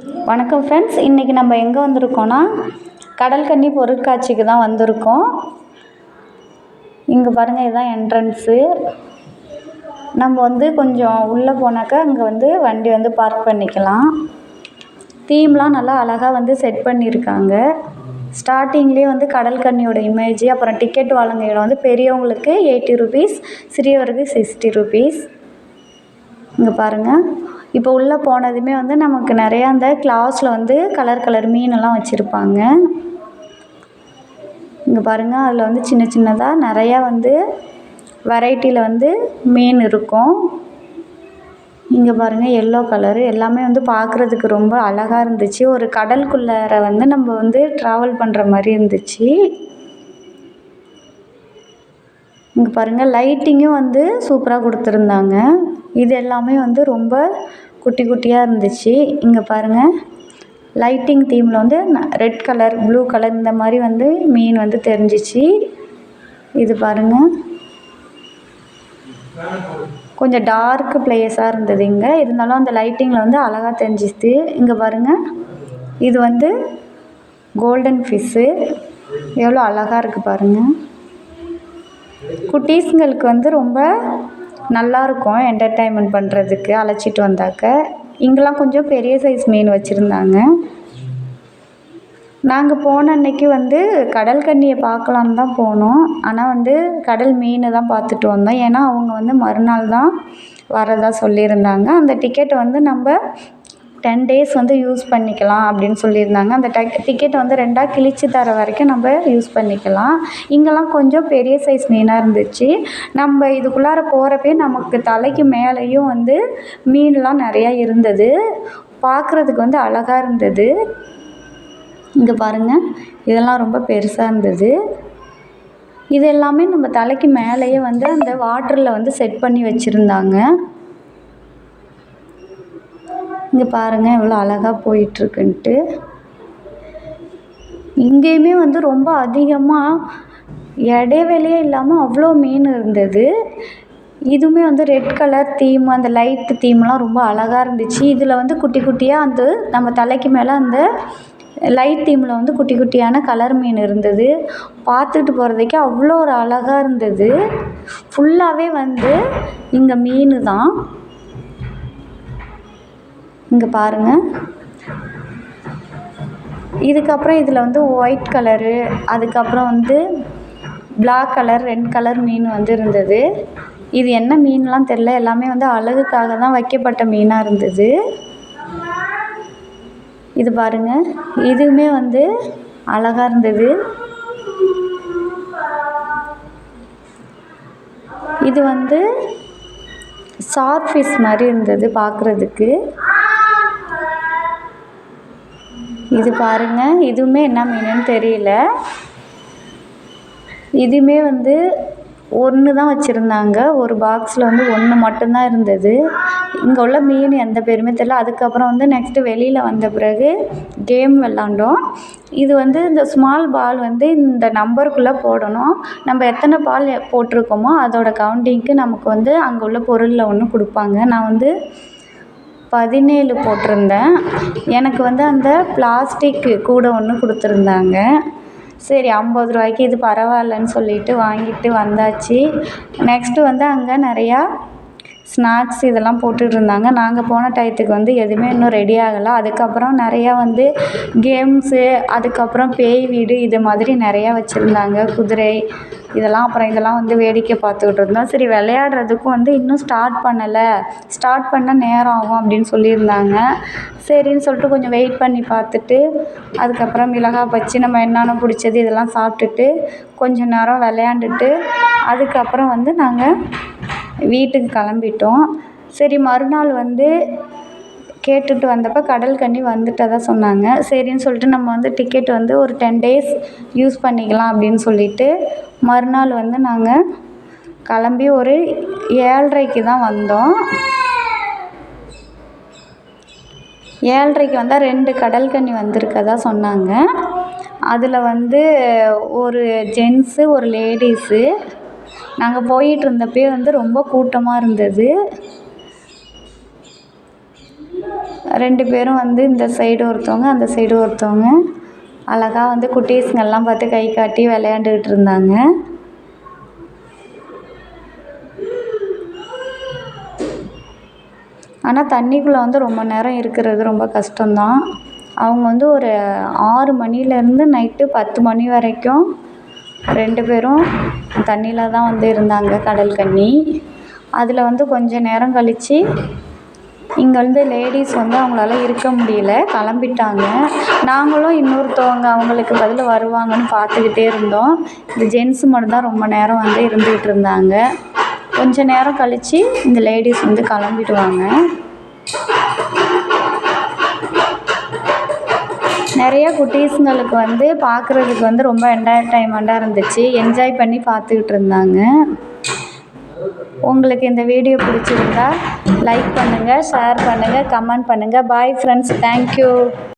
வணக்கம் ஃப்ரெண்ட்ஸ் இன்றைக்கி நம்ம எங்கே வந்திருக்கோன்னா கடல்கண்ணி பொருட்காட்சிக்கு தான் வந்திருக்கோம். இங்கே பாருங்கள் இதுதான் என்ட்ரன்ஸு நம்ம வந்து கொஞ்சம் உள்ளே போனாக்கா இங்கே வந்து வண்டி வந்து பார்க் பண்ணிக்கலாம். தீம்லாம் நல்லா அழகாக வந்து செட் பண்ணியிருக்காங்க. ஸ்டார்டிங்லேயே வந்து கடல்கன்னியோட இமேஜ் அப்புறம் டிக்கெட் வழங்கும் இடம் வந்து பெரியவங்களுக்கு எயிட்டி ருபீஸ் சிறியவருக்கு சிக்ஸ்டி ருபீஸ் இங்கே பாருங்கள் இப்போ உள்ளே போனதுமே வந்து நமக்கு நிறையா அந்த கிளாஸில் வந்து கலர் கலர் மீனெல்லாம் வச்சுருப்பாங்க. இங்கே பாருங்கள் அதில் வந்து சின்ன சின்னதாக நிறையா வந்து வெரைட்டியில் வந்து மீன் இருக்கும். இங்கே பாருங்கள் எல்லோ கலரு எல்லாமே வந்து பார்க்குறதுக்கு ரொம்ப அழகாக இருந்துச்சு. ஒரு கடலுக்குள்ளார வந்து நம்ம வந்து ட்ராவல் பண்ணுற மாதிரி இருந்துச்சு. இங்கே பாருங்கள் லைட்டிங்கும் வந்து சூப்பராக கொடுத்துருந்தாங்க. இது எல்லாமே வந்து ரொம்ப குட்டி குட்டியாக இருந்துச்சு. இங்கே பாருங்கள் லைட்டிங் தீமில் வந்து ரெட் கலர் ப்ளூ கலர் இந்த மாதிரி வந்து மீன் வந்து தெரிஞ்சிச்சு. இது பாருங்கள் கொஞ்சம் டார்க் பிளேஸாக இருந்தது இங்கே. இருந்தாலும் அந்த லைட்டிங்கில் வந்து அழகாக தெரிஞ்சிச்சு. இங்கே பாருங்கள் இது வந்து கோல்டன் ஃபிஷ்ஷு எவ்வளோ அழகாக இருக்குது பாருங்கள் குட்டீஸுங்களுக்கு வந்து ரொம்ப நல்லாயிருக்கும் என்டர்டைன்மெண்ட் பண்ணுறதுக்கு அழைச்சிட்டு வந்தாக்க. இங்கெல்லாம் கொஞ்சம் பெரிய சைஸ் மீன் வச்சுருந்தாங்க. நாங்கள் போன அன்னைக்கு வந்து கடல் கண்ணியை பார்க்கலான்னு தான் போனோம். ஆனால் வந்து கடல் மீனை தான் பார்த்துட்டு வந்தோம். ஏன்னா அவங்க வந்து மறுநாள் தான் வரதா சொல்லியிருந்தாங்க. அந்த டிக்கெட் வந்து நம்ம டென் டேஸ் வந்து யூஸ் பண்ணிக்கலாம் அப்படின்னு சொல்லியிருந்தாங்க. அந்த டக் டிக்கெட் வந்து ரெண்டாக கிழிச்சு தர வரைக்கும் நம்ம யூஸ் பண்ணிக்கலாம். இங்கெல்லாம் கொஞ்சம் பெரிய சைஸ் மீனாக இருந்துச்சு. நம்ம இதுக்குள்ளார போகிறப்பே நமக்கு தலைக்கு மேலேயும் வந்து மீன்லாம் நிறையா இருந்தது. பார்க்குறதுக்கு வந்து அழகாக இருந்தது. இங்கே பாருங்கள் இதெல்லாம் ரொம்ப பெருசாக இருந்தது. இது எல்லாமே நம்ம தலைக்கு மேலேயே வந்து அந்த வாட்டரில் வந்து செட் பண்ணி வச்சுருந்தாங்க. இங்கே பாருங்கள் எவ்வளோ அழகாக போயிட்டுருக்குன்ட்டு. இங்கேயுமே வந்து ரொம்ப அதிகமாக இடைவெளியே இல்லாமல் அவ்வளோ மீன் இருந்தது. இதுவுமே வந்து ரெட் கலர் தீம் அந்த லைட்டு தீம்லாம் ரொம்ப அழகாக இருந்துச்சு. இதில் வந்து குட்டி குட்டியாக அந்த நம்ம தலைக்கு மேலே அந்த லைட் தீமில் வந்து குட்டி குட்டியான கலர் மீன் இருந்தது. பார்த்துட்டு போகிறதுக்கே அவ்வளோ ஒரு அழகாக இருந்தது. ஃபுல்லாகவே வந்து இங்கே மீன் தான் இங்கே பாருங்கள் இதுக்கப்புறம் இதில் வந்து ஒயிட் கலரு அதுக்கப்புறம் வந்து பிளாக் கலர் ரெட் கலர் மீன் வந்து இருந்தது. இது என்ன மீன்லாம் தெரில எல்லாமே வந்து அழகுக்காக தான் வைக்கப்பட்ட மீனாக இருந்தது. இது பாருங்கள் இதுவுமே வந்து அழகாக இருந்தது. இது வந்து ஷார்க் ஃபிஷ் மாதிரி இருந்தது பார்க்குறதுக்கு இது பாருங்கள் இதுவுமே என்ன மீனுன்னு தெரியல. இதுவுமே வந்து ஒன்று தான் வச்சுருந்தாங்க. ஒரு பாக்ஸில் வந்து ஒன்று மட்டும்தான் இருந்தது. இங்கே உள்ள மீன் எந்த பேருமே தெரில அதுக்கப்புறம் வந்து நெக்ஸ்ட்டு வெளியில் வந்த பிறகு கேம் விளாண்டோம். இது வந்து இந்த ஸ்மால் பால் வந்து இந்த நம்பருக்குள்ளே போடணும். நம்ம எத்தனை பால் போட்டிருக்கோமோ அதோட கவுண்டிங்க்கு நமக்கு வந்து அங்கே உள்ள பொருளில் ஒன்று கொடுப்பாங்க. நான் வந்து பதினேழு போட்டிருந்தேன். எனக்கு வந்து அந்த பிளாஸ்டிக் கூடை ஒன்று கொடுத்துருந்தாங்க. சரி ஐம்பது ரூபாய்க்கு இது பரவாயில்லன்னு சொல்லிட்டு வாங்கிட்டு வந்தாச்சு. நெக்ஸ்ட்டு வந்து அங்கே நிறையா ஸ்நாக்ஸ் இதெல்லாம் போட்டுட்ருந்தாங்க நாங்கள் போன டயத்துக்கு வந்து எதுவுமே இன்னும் ரெடி ஆகலை. அதுக்கப்புறம் நிறையா வந்து கேம்ஸு அதுக்கப்புறம் பேய் வீடு இது மாதிரி நிறையா வச்சுருந்தாங்க. குதிரை இதெல்லாம் அப்புறம் இதெல்லாம் வந்து வேடிக்கை பார்த்துக்கிட்டு இருந்தோம். சரி விளையாடுறதுக்கும் வந்து இன்னும் ஸ்டார்ட் பண்ணலை. ஸ்டார்ட் பண்ண நேரம் ஆகும் அப்படின்னு சொல்லியிருந்தாங்க. சரின்னு சொல்லிட்டு கொஞ்சம் வெயிட் பண்ணி பார்த்துட்டு அதுக்கப்புறம் மிளகாய் பச்சி நம்ம என்னென்ன பிடிச்சது இதெல்லாம் சாப்பிட்டுட்டு கொஞ்சம் நேரம் விளையாண்டுட்டு அதுக்கப்புறம் வந்து நாங்கள் வீட்டுக்கு கிளம்பிட்டோம். சரி மறுநாள் வந்து கேட்டுட்டு வந்தப்போ கடல் கன்னி சொன்னாங்க. சரின்னு சொல்லிட்டு நம்ம வந்து டிக்கெட் வந்து ஒரு டென் டேஸ் யூஸ் பண்ணிக்கலாம் அப்படின்னு சொல்லிட்டு மறுநாள் வந்து நாங்கள் கிளம்பி ஒரு ஏழ்ரைக்கு தான் வந்தோம். ஏழ்ரைக்கு வந்தால் ரெண்டு கடல் கன்னி வந்திருக்கதா சொன்னாங்க. அதில் வந்து ஒரு ஜென்ஸு ஒரு லேடிஸு நாங்கள் போயிட்டு இருந்தப்பயே வந்து ரொம்ப கூட்டமாக இருந்தது. ரெண்டு பேரும் வந்து இந்த சைடு ஒருத்தவங்க அந்த சைடு ஒருத்தவங்க. அழகா வந்து குட்டீஸுங்கெல்லாம் பார்த்து கை காட்டி விளையாண்டுக்கிட்டு இருந்தாங்க. ஆனால் தண்ணிக்குள்ளே வந்து ரொம்ப நேரம் இருக்கிறது ரொம்ப கஷ்டம்தான். அவங்க வந்து ஒரு ஆறு மணிலேருந்து நைட்டு பத்து மணி வரைக்கும் ரெண்டு பேரும் தண்ணியில் தான் வந்து இருந்தாங்க கடல் கன்னி அதில் வந்து கொஞ்சம் நேரம் கழித்து இங்கேருந்து லேடிஸ் வந்து அவங்களால இருக்க முடியல கிளம்பிட்டாங்க. நாங்களும் இன்னொருத்தவங்க அவங்களுக்கு பதில் வருவாங்கன்னு பார்த்துக்கிட்டே இருந்தோம். இந்த ஜென்ஸு மட்டும்தான் ரொம்ப நேரம் வந்து இருந்துக்கிட்டு இருந்தாங்க. கொஞ்ச நேரம் கழித்து இந்த லேடிஸ் வந்து கிளம்பிடுவாங்க. நிறைய குட்டீஸுங்களுக்கு வந்து பார்க்குறதுக்கு வந்து ரொம்ப என்டர்டைன்மெண்ட்டாக இருந்துச்சு. என்ஜாய் பண்ணி பார்த்துக்கிட்டு இருந்தாங்க. உங்களுக்கு இந்த வீடியோ பிடிச்சிருந்தா லைக் பண்ணுங்கள் ஷேர் பண்ணுங்கள் கமெண்ட் பண்ணுங்கள் பாய் ஃப்ரெண்ட்ஸ் தேங்க்யூ